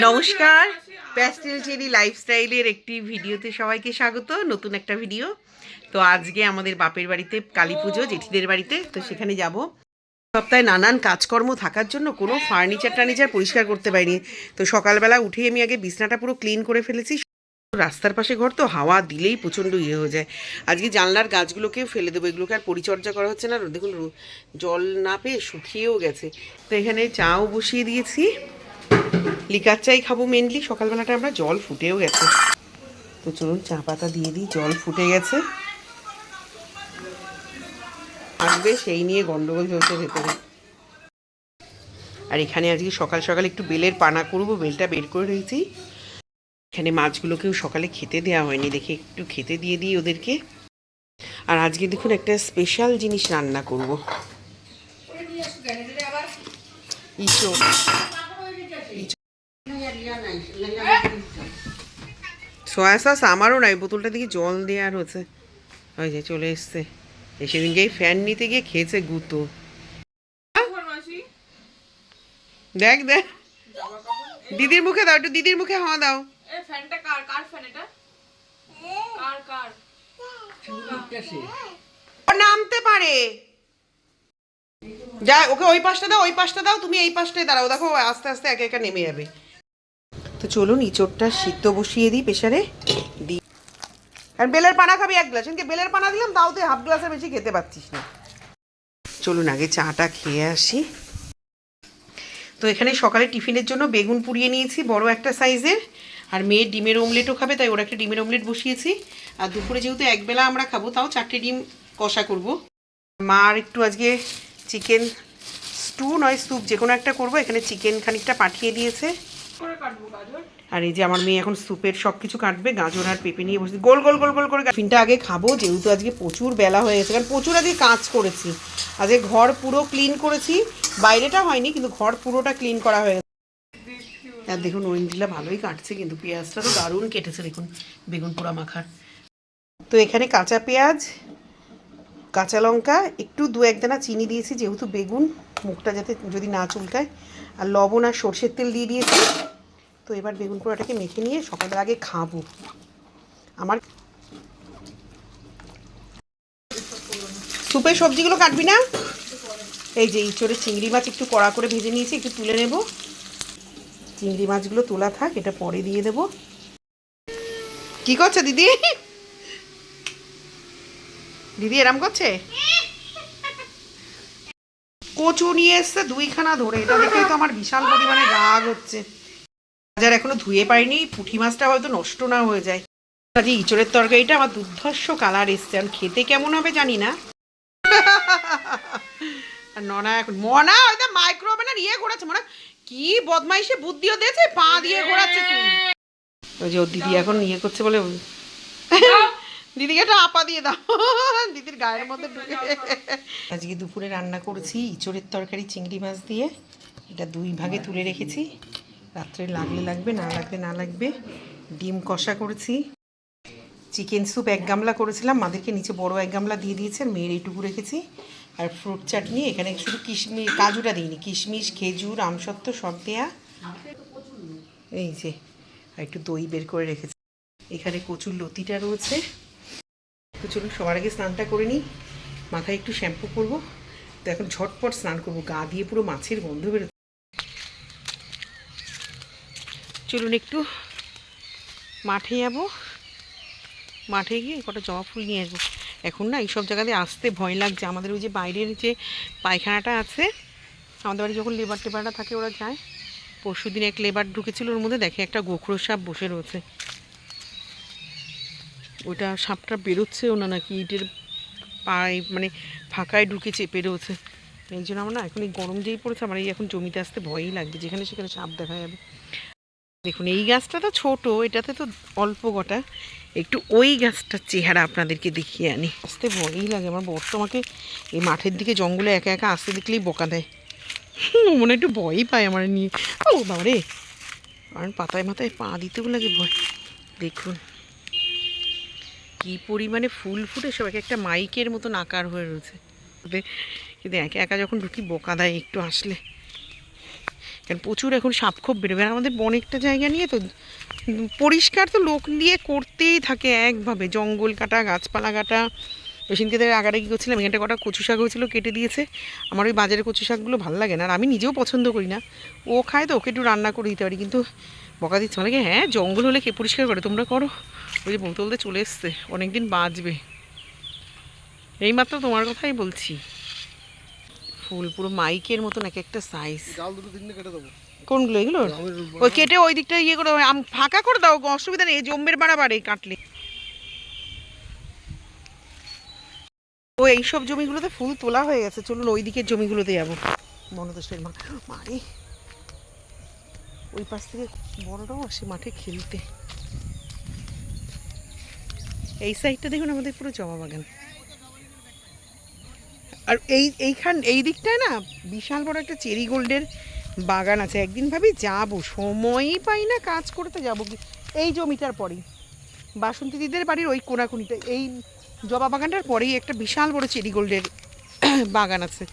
নমস্কার। Pastel cherry লাইফস্টাইলের একটি ভিডিওতে সবাইকে স্বাগত নতুন একটা ভিডিও। তো আজকে আমাদের বাপের বাড়িতে কালী পুজো জেঠিদের বাড়িতে তো সেখানে যাব। সপ্তাহে নানান কাজকর্ম থাকার জন্য কোনো ফার্নিচার টার্নিচার পরিষ্কার করতে পারিনি। তো সকালবেলা উঠেই আমি আগে বিছনাটা পুরো ক্লিন করে ফেলেছি। রাস্তার পাশে ঘর তো হাওয়া দিলেই প্রচণ্ড ইয়ে হয়ে যায়। আজকে জানলার গাছগুলোকেও ফেলে দেবো এগুলোকে আর পরিচর্যা করা হচ্ছে না। দেখুন জল না পেয়ে শুকিয়েও গেছে। তো এখানে চাও বসিয়ে দিয়েছি। লিকার চাই খাব মেনলি সকালবেলাটা আমরা জল ফুটেও গেছে। তো চলুন চা পাতা দিয়ে দিই জল ফুটে গেছে। আসবে সেই নিয়ে গন্ডগোল চলছে ভেতরে। আর এখানে আজকে সকাল সকাল একটু বেলের পানা করব বেলটা বের করে রেখেছি। এখানে মাছগুলোকেও সকালে খেতে দেওয়া হয়নি দেখে একটু খেতে দিয়ে দিই ওদেরকে। আর আজকে দেখুন একটা স্পেশাল জিনিস রান্না করব। ইসো। সয়া সস আমারও নাই বোতলটা দিকে জল দেওয়ার হচ্ছে। ওই যে চলে এসছে। এই সেদিনকেই ফ্যান নিতে গিয়ে খেয়েছে গুতো। দেখ দেখ। দিদির মুখে দাও একটু দিদির মুখে হাওয়া দাও। ফ্যানটা কার কার ফ্যান এটা? কার কার? ও নামতে পারে। যা ওকে ওই পাশটা দাও ওই পাশটা দাও তুমি এই পাশটায় দাঁড়াও। দেখো আস্তে আস্তে একে একা নেমে যাবে। তো চলুন, ইঁচড়টা সিদ্ধ বসিয়ে দিই প্রেশারে দিই আর বেলের পানা খাবি এক গ্লাস। কিন্তু বেলের পানা দিলাম, তাও তুই হাফ গ্লাসের বেশি খেতে পারছিস না। চলুন, আগে চাটা খেয়ে আসি। তো এখানে সকালে টিফিনের জন্য বেগুন পুড়িয়ে নিয়েছি, বড় একটা সাইজের। আর মেয়ের ডিমের অমলেটও খাবে, তাই ওরা একটা ডিমের অমলেট বসিয়েছি। আর দুপুরে যেহেতু একবেলা আমরা খাব, তাও চারটে ডিম কষা করব। মা আর একটু আজকে চিকেন স্টু নয়, স্যুপ, যে কোনো একটা করব। এখানে চিকেন খানিকটা পাঠিয়ে দিয়েছে। আর এই যে আমার মেয়ে এখন স্যুপের সব কিছু কাটবে, গাজর আর পেঁপে নিয়ে বসে গোল গোল গোল গোল করে টিফিনটা আগে খাব, যেহেতু আজকে প্রচুর বেলা হয়ে গেছে, কারণ প্রচুর আজকে কাজ করেছি। আজকে ঘর পুরো ক্লিন করেছি, বাইরেটা হয়নি, কিন্তু ঘর পুরোটা ক্লিন করা হয়ে আর দেখুন ওরেঞ্জিলা ভালোই কাটছে, কিন্তু পেঁয়াজটা তো দারুণ কেটেছে, দেখুন, বেগুন পোড়া মাখার। তো এখানে কাঁচা পেঁয়াজ, কাঁচা লঙ্কা, একটু দু একদানা চিনি দিয়েছি, যেহেতু বেগুন, মুখটা যাতে যদি না চুলকায়। আর লবণ আর সর্ষের তেল দিয়ে দিয়েছি। তো এবার বেগুন পোড়াটাকে মেখে নিয়ে সকালের আগে খাব। আমার সুপের সবজিগুলো কাটবি না? এই যে ইঁচড়ে চিংড়ি মাছ একটু কড়া করে ভেজে নিয়েছি, একটু তুলে নেব। চিংড়ি মাছগুলো তোলা থাক, এটা পরে দিয়ে দেব। কি করছে দিদি? দিদি এরম করছে? কচু নিয়ে এসছে, দুইখানা ধরে। এটা দেখেই তো আমার বিশাল পরিমাণে রাগ হচ্ছে। বাজার এখনও ধুয়ে পাইনি, পুঁটি মাছটা হয়তো নষ্ট না হয়ে যায়। আজকে ইঁচড়ের তরকারিটা আমার দুর্ধর্ষ কালার এসছে। আর খেতে কেমন হবে জানি না। আর ননা এখন মনা ওইটা মাইক্রো ওভেনের ইয়ে ঘোরাচ্ছে, মনে, কি বদমাইশে বুদ্ধিও দিয়েছে, পা দিয়ে ঘোরাচ্ছে তুই। ওই যে ওর দিদি এখন ইয়ে করছে বলে দিদিকে একটা আপা দিয়ে দাও। দিদির গায়ের মধ্যে ঢুকে। আজকে দুপুরে রান্না করেছি ইঁচড়ের তরকারি চিংড়ি মাছ দিয়ে। এটা দুই ভাগে তুলে রেখেছি। রাত্রে লাগলে লাগবে, না লাগলে না লাগবে। ডিম কষা করেছি। চিকেন স্যুপ এক গামলা করেছিলাম। মাদেরকে নিচে বড় এক গামলা দিয়ে দিয়েছে, আর মেয়ের এইটুকু রেখেছি। আর ফ্রুট চাটনি, এখানে শুধু কিশমিশ, কাজুটা দিইনি, কিশমিশ, খেজুর, আমসত্ত্ব সব দেয়া। এই যে, আর একটু দই বের করে রেখেছি। এখানে কচুর লতিটা রয়েছে। তো চলুন, সবার আগে স্নানটা করে নিই। মাথায় একটু শ্যাম্পু করব। তো এখন ঝটপট স্নান করব। গা দিয়ে পুরো মাছের গন্ধ বেরোচ্ছে চলুন একটু মাঠে যাব। মাঠে গিয়ে কটা জবা ফুল নিয়ে আসব। এখন না, এইসব জায়গাতে আসতে ভয় লাগছে। আমাদের ওই যে বাইরের যে পায়খানাটা আছে, আমাদের বাড়ি যখন লেবার টেবারটা থাকে, ওরা যায়। পরশু দিন এক লেবার ঢুকেছিল ওর মধ্যে, দেখে একটা গোখরো সাপ বসে রয়েছে। ওইটা সাপটা বেরোচ্ছেও না নাকি ইটের পায়ে মানে ফাঁকায় ঢুকে চেপে রয়েছে। এই জন্য আমার না এখন এই গরম যেই পড়েছে, আমার এই এখন জমিতে আসতে ভয়ই লাগবে যেখানে সেখানে সাপ দেখা যাবে। দেখুন, এই গাছটা তো ছোট, এটাতে তো অল্প কটা। একটু ওই গাছটার চেহারা আপনাদেরকে দেখিয়ে আনি। আসতে ভয়ই লাগে, আমার বর তো আমাকে এই মাঠের দিকে, জঙ্গলে একা একা আসতে দেখলেই বোকা দেয়। মনে একটু ভয়ই পায় আমার নিয়ে। ও বাবা রে কারণ পাতায় মাথায় পা দিতেও লাগে ভয়। দেখুন। কি পরিমাণে ফুল ফুটে সব এক একটা মাইকের মতন আকার হয়ে রয়েছে। কিন্তু একা একা যখন ঢুকি বোকা দেয় একটু আসলে। কারণ প্রচুর এখন সাপ খুব বেরোবে আমাদের অনেকটা জায়গা নিয়ে তো পরিষ্কার তো লোক দিয়ে করতেই থাকে একভাবে। জঙ্গল কাটা গাছপালা কাটা। সেদিনকে তাদের আগারে কী করছিলাম? এখানটা কটা কচু শাক হয়েছিল কেটে দিয়েছে। আমার ওই বাজারের কচু শাকগুলো ভালো লাগে না। আর আমি নিজেও পছন্দ করি না। ও খায় তো ওকে একটু রান্না করে দিতে পারি। কিন্তু বকা দিচ্ছে। মানে কি, হ্যাঁ জঙ্গল হলে কে পরিষ্কার করে? তোমরা করো। ওই যে বলতে বলতে চলে এসছে অনেকদিন বাঁচবে। এইমাত্র তোমার কথাই বলছি। ফুল পুরো মাইকের মতন এক একটা সাইজ কোনগুলো এগুলো ওই কেটে ওই দিকটা ইয়ে করে আম- ফাঁকা করে দাও অসুবিধা নেই জম্বের বাড়া বাড়ে কাটলে। ও এইসব জমিগুলোতে ফুল তোলা হয়ে গেছে চলুন ওই দিকের জমিগুলোতে যাব। মনদোষের মা মারে। ওই পাশ থেকে বড়রাও আসে মাঠে খেলতে। এই সাইডটা দেখুন, আমাদের পুরো জমা বাগান। আর এই, এইখান, এই দিকটায় না বিশাল বড় একটা চেরি গোল্ডের বাগান আছে। একদিন ভাবি যাব, সময়ই পাই না কাজ করতে যাব। কি এই জমিটার পরেই। বাসন্তী দিদের বাড়ির ওই কোনাকুনিটা এই জবা বাগানটার পরেই একটা বিশাল বড় চেরি গোল্ডের বাগান আছে।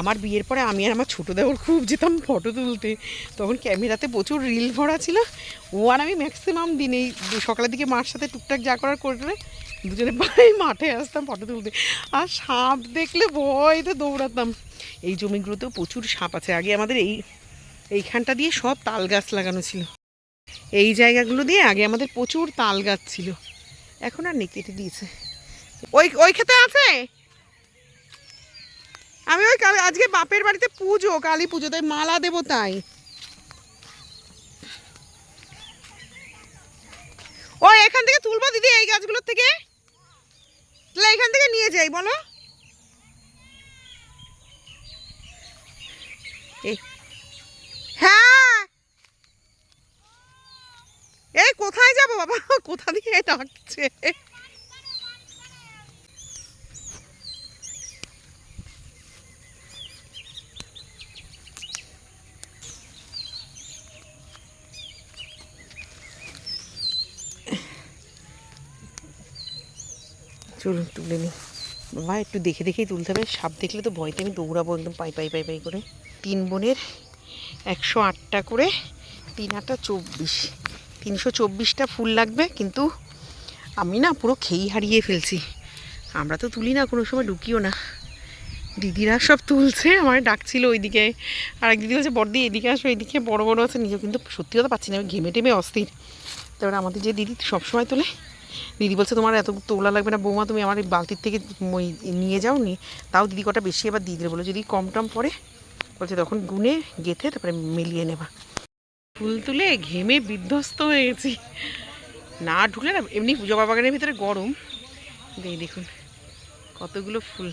আমার বিয়ের পরে আমি আর আমার ছোটো দেওয়ার খুব যেতাম ফটো তুলতে। তখন ক্যামেরাতে প্রচুর রিল ভরা ছিল। ও আর আমি ম্যাক্সিমাম দিন এই সকালের দিকে মার সাথে টুকটাক যা করার করলে দুজনে পায়ে মাঠে আসতাম ফটো তুলতে। আর সাপ দেখলে ভয়তে দৌড়াতাম। এই জমিগুলোতেও প্রচুর সাপ আছে। আগে আমাদের এই এইখানটা দিয়ে সব তাল গাছ লাগানো ছিল। এই জায়গাগুলো দিয়ে আগে আমাদের প্রচুর তাল গাছ ছিল। এখন আর নেই, কেটে দিয়েছে। ওই ওই খেতে আছে? আমি ওই কাল আজকে বাপের বাড়িতে পুজো, কালী পুজো, তাই মালা দেবো তাই। ও, এখান থেকে তুলবো দিদি এই গাছগুলোর থেকে? তাহলে এখান থেকে নিয়ে যাই, বলো। হ্যাঁ। এই কোথায় যাব বাবা? কোথা দিয়ে ডাকছে? চলুন তুলে নিই। বাবা, একটু দেখে দেখেই তুলতে হবে। সাপ দেখলে তো ভয়তে আমি দৌড়াবো একদম পাই পাই পাই পাই করে। তিন বোনের একশো আটটা করে, তিন আটটা চব্বিশ। তিনশো চব্বিশটা ফুল লাগবে, কিন্তু আমি না পুরো খেই হারিয়ে ফেলছি। আমরা তো তুলি না, কোনো সময় ঢুকিও না। দিদিরা সব তুলছে আমার ডাকছিল ওইদিকে। আর এক দিদি বলছে, বড়দি, এদিকে আসো, এদিকে বড় বড় আছে, নিজেও কিন্তু সত্যি কথা পাচ্ছি না আমি ঘেমে টেমে অস্থির। তারপরে আমাদের যে দিদি সবসময় তোলে দিদি বলছে, তোমার এত তোলা লাগবে না বৌমা, তুমি আমার এই বালতির থেকে নিয়ে যাও নি তাও দিদি কটা বেশি আবার দিয়ে দিলে। বলো, যদি কম টম পড়ে, বলছে, তখন গুনে, গেথে, তারপরে মিলিয়ে নেবা। ফুল তুলে ঘেমে বিধ্বস্ত হয়ে গেছি না ঢুকলে না, এমনি জবা বাগানের ভিতরে গরম। এই দেখুন, কতগুলো ফুল।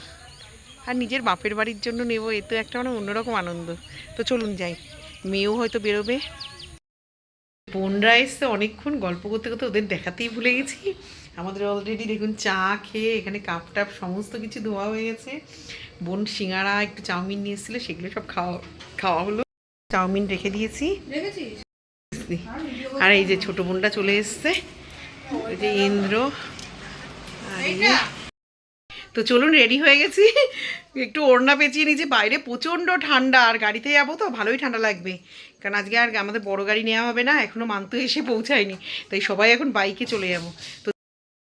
আর নিজের বাপের বাড়ির জন্য নেব, এ তো একটা মানে অন্যরকম আনন্দ। তো চলুন যাই, মেয়েও হয়তো বেরোবে। বোনরা এসছে অনেকক্ষণ গল্প করতে করতে ওদের দেখাতেই ভুলে গেছি। আমাদের অলরেডি দেখুন চা খেয়ে এখানে কাপ টাপ সমস্ত কিছু ধোয়া হয়ে গেছে। বোন সিঙ্গারা একটু চাউমিন নিয়ে এসেছিল সেগুলো সব খাওয়া খাওয়া হলো। চাউমিন রেখে দিয়েছি। আর এই যে ছোট বোনটা চলে এসছে ওই যে ইন্দ্র। আর তো চলুন রেডি হয়ে গেছি। একটু ওড়না পেঁচিয়ে নিয়েছি। বাইরে প্রচণ্ড ঠান্ডা, আর গাড়িতে যাব তো, ভালোই ঠান্ডা লাগবে। কারণ আজকে আর আমাদের বড় গাড়ি নেওয়া হবে না এখনও মান্তু এসে পৌঁছায়নি। তাই সবাই এখন বাইকে চলে যাব। তো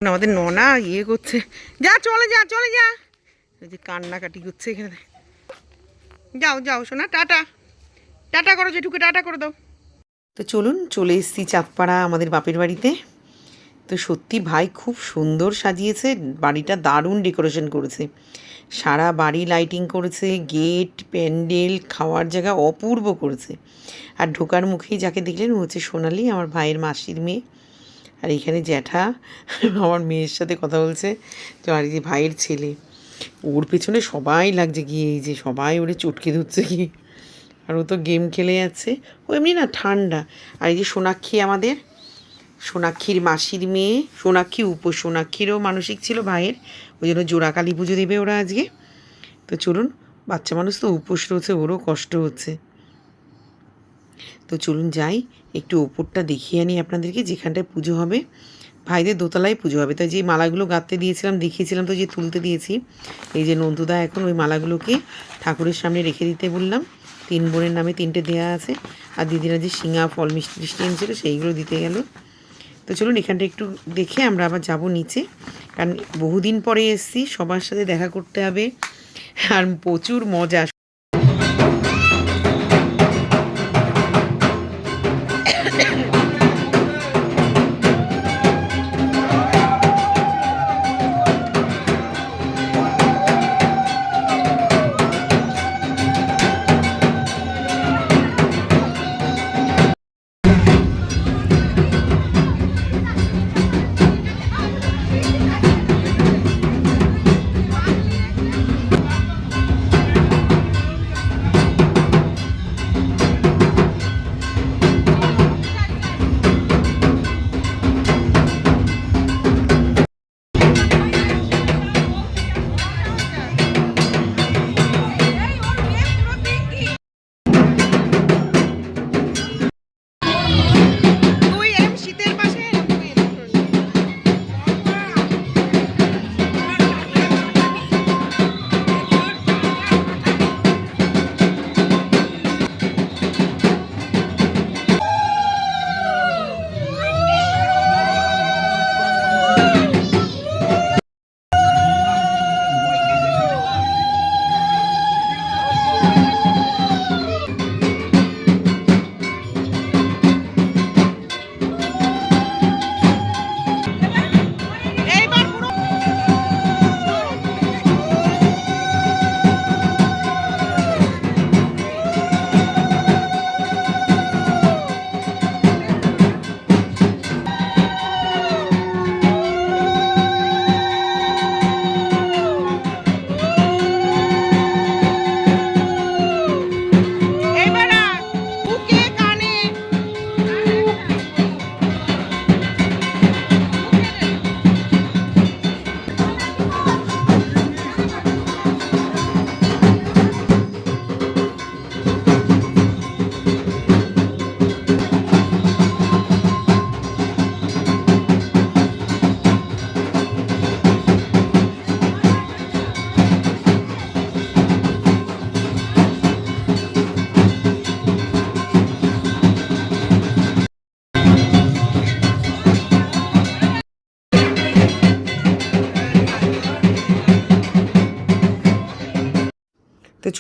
আমাদের ননা ইয়ে করছে। যা, চলে যা চলে যা। ওই যে কান্নাকাটি করছে এখানে। যাও যাও শোনা টাটা। টাটা করো যেটুকু টাটা করে দাও। তো চলুন, চলে এসেছি চাঁদপাড়া আমাদের বাপের বাড়িতে। তো সত্যি ভাই খুব সুন্দর সাজিয়েছে, বাড়িটা দারুণ ডেকোরেশন করেছে। সারা বাড়ি লাইটিং করেছে, গেট, প্যান্ডেল, খাওয়ার জায়গা অপূর্ব করেছে। আর ঢোকার মুখেই যাকে দেখলেন হচ্ছে সোনালি, আমার ভাইয়ের মাসির মেয়ে। আর এখানে জ্যাঠা, আমার মেয়ের সাথে কথা বলছে আর যে ভাইয়ের ছেলে, ওর পেছনে সবাই লাগছে গিয়ে, এই যে সবাই ওরে চটকে ধরছে গিয়ে। আর ও তো গেম খেলে যাচ্ছে, ও এমনি না ঠান্ডা। আর এই যে সোনাক্ষী আমাদের সোনাক্ষীর মাসির মেয়ে, সোনাক্ষী উপ সোনাক্ষীরও মানসিক ছিল ভাইয়ের। ওই জন্য জোড়া কালী পুজো দেবে ওরা আজকে। তো চলুন, বাচ্চা মানুষ তো উপোস রয়েছে, ওরও কষ্ট হচ্ছে। তো চলুন যাই, একটু ওপরটা দেখিয়ে আনি আপনাদেরকে, যেখানটায় পুজো হবে। ভাইদের দোতলায় পুজো হবে। তাই যে মালাগুলো গাঁথতে দিয়েছিলাম, দেখিয়েছিলাম তো যে তুলতে দিয়েছি। এই যে নন্দুদা এখন ওই মালাগুলোকে ঠাকুরের সামনে রেখে দিতে বললাম। তিন বোনের নামে তিনটে দেয়া আছে। আর দিদিরা যে শিঙা ফল, মিষ্টি টিষ্টি এনেছিল, সেইগুলো দিতে গেল। তো চলুন এখানটা একটু দেখে আমরা আবার যাব নিচে। কারণ বহুদিন পরে এসছি, সবার সাথে দেখা করতে হবে। আর প্রচুর মজা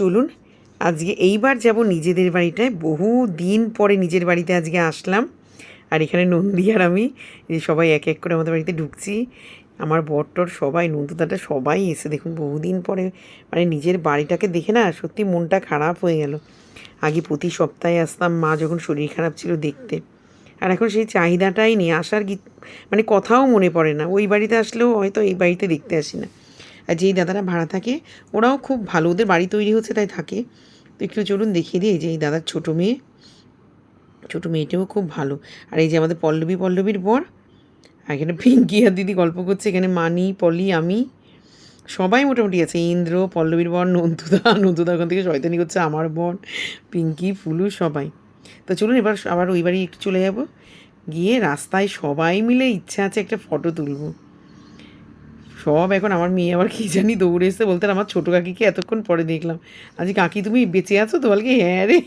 চলুন, আজকে এইবার যাব নিজেদের বাড়িটায়। বহু দিন পরে নিজের বাড়িতে আজকে আসলাম। আর এখানে নন্দী আর আমি সবাই এক এক করে আমাদের বাড়িতে ঢুকছি। আমার বরটর সবাই নন্দুদাটা সবাই এসে দেখুন বহুদিন পরে মানে নিজের বাড়িটাকে দেখে না, সত্যি মনটা খারাপ হয়ে গেল। আগে প্রতি সপ্তাহে আসতাম মা যখন শরীর খারাপ ছিল দেখতে। আর এখন সেই চাহিদাটাই নেই, আসার মানে কথাও মনে পড়ে না। ওই বাড়িতে আসলেও হয়তো এই বাড়িতে দেখতে আসি না। আর যেই দাদারা ভাড়া থাকে, ওরাও খুব ভালো, ওদের বাড়ি তৈরি হচ্ছে তাই থাকে। তো একটু চলুন দেখিয়ে দিই যে এই দাদার ছোটো মেয়ে। ছোটো মেয়েটাও খুব ভালো। আর এই যে আমাদের পল্লবী, পল্লবীর বর। আর এখানে পিঙ্কি আর দিদি গল্প করছে, এখানে মানি, পলি, আমি। সবাই মোটামুটি আছে, ইন্দ্র, পল্লবীর বর নন্দুদা নন্দুদা ওখান থেকে শয়তানি করছে আমার বর, পিঙ্কি, ফুলু, সবাই। তো চলুন এবার আবার ওই বাড়ি একটু চলে যাব। গিয়ে রাস্তায় সবাই মিলে ইচ্ছা আছে একটা ফটো তুলবো। সব এখন আমার মেয়ে আবার কী জানি দৌড়ে এসে বলতেন আমার ছোটো কাকিকে এতক্ষণ পরে দেখলাম। আজ কাকি তুমি বেঁচে আছো তো? বলকে হ্যাঁ রে।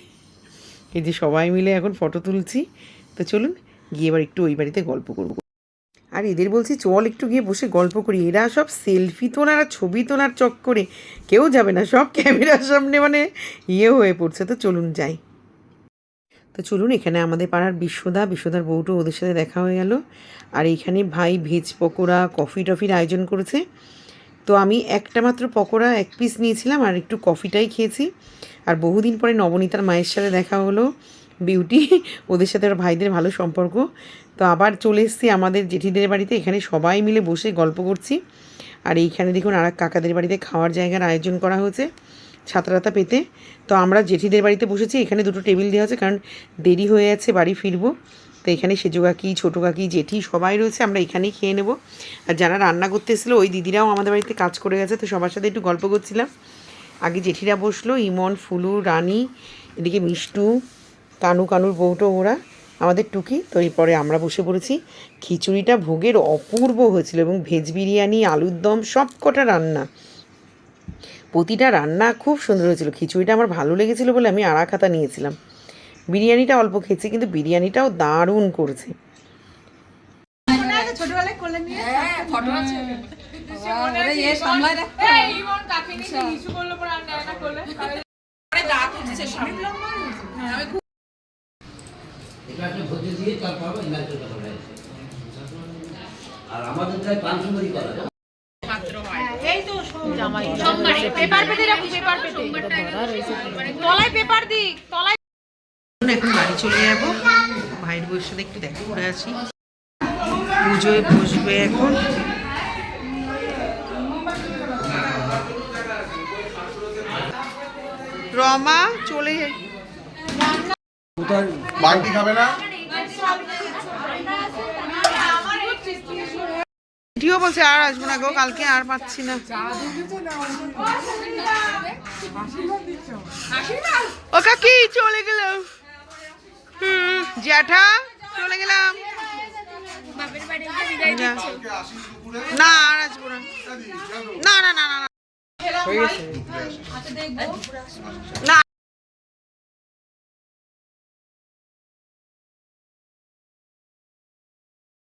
এই যে সবাই মিলে এখন ফটো তুলছি। তো চলুন, গিয়ে এবার একটু ওই বাড়িতে গল্প করব। আর এদের বলছি, চল একটু গিয়ে বসে গল্প করি। এরা সব সেলফি তোলার আর ছবি তোলার চক্করে। কেউ যাবে না, সব ক্যামেরার সামনে মানে ইয়ে হয়ে পড়ছে। তো চলুন যাই। তো চলুন, এখানে আমাদের পাড়ার বিশ্বদা, বিশ্বদার বউটো ওদের সাথে দেখা হয়ে গেল। আর এইখানে ভাই ভেজ পকোড়া, কফি টফির আয়োজন করেছে। তো আমি একটা মাত্র পকোড়া, এক পিস নিয়েছিলাম আর একটু কফিটাই খেয়েছি। আর বহুদিন পরে নবনীতার মায়ের সাথে দেখা হলো, বিউটি, ওদের সাথে ওর ভাইদের ভালো সম্পর্ক। তো আবার চলে এসেছি আমাদের জেঠিদের বাড়িতে, এখানে সবাই মিলে বসে গল্প করছি। আর এইখানে দেখুন আর কাকাদের বাড়িতে খাওয়ার জায়গার আয়োজন করা হয়েছে। ছাতারাতা পেতে। তো আমরা জেঠিদের বাড়িতে বসেছি, এখানে দুটো টেবিল দেওয়া আছে, কারণ দেরি হয়ে যাচ্ছে বাড়ি ফিরবো। তো এখানে সেজো কাকি, ছোটো কাকি, জেঠি সবাই রয়েছে, আমরা এখানেই খেয়ে নেব। আর যারা রান্না করতে এসেছিল, ওই দিদিরাও আমাদের বাড়িতে কাজ করে গেছে, তো সবার সাথে একটু গল্প করছিলাম। আগে জেঠিরা বসল, ইমন, ফুলু, রানী, এদিকে মিষ্টু, কানু, কানুর বউটো, ওরা, আমাদের টুকি। তো এরপরে আমরা বসে পড়েছি। খিচুড়িটা ভোগের অপূর্ব হয়েছিল, এবং ভেজ বিরিয়ানি, আলুর দম সব কটা রান্না। প্রতিটা রান্না খুব সুন্দর হয়েছিল। খিচুড়িটা আমার ভালো লেগেছিল বলে আমি আড়া খাতা নিয়েছিলাম। বিরিয়ানিটা অল্প খেয়েছি কিন্তু বিরিয়ানিটাও দারুণ করেছে। নিয়ে করল আর আমাদের প্রায় পাঁচশো মরি করা যায় পেপার পেতে রাখুন পেপার পেতে। তলায় পেপার দিক তলায় এখন বাড়ি চলে যাব। ভাইয়ের বউয়ের সাথে একটু দেখা করে আছি পুজোয় বসবে এখন। রমা চলে যাই। বাংটি খাবে না? এটিও বলছে আর আসব না গো কালকে আর পাচ্ছি না। ও কাকি চলে গেলাম। জ্যাঠা চলে গেলাম। না। না আর আসব না। না না না না না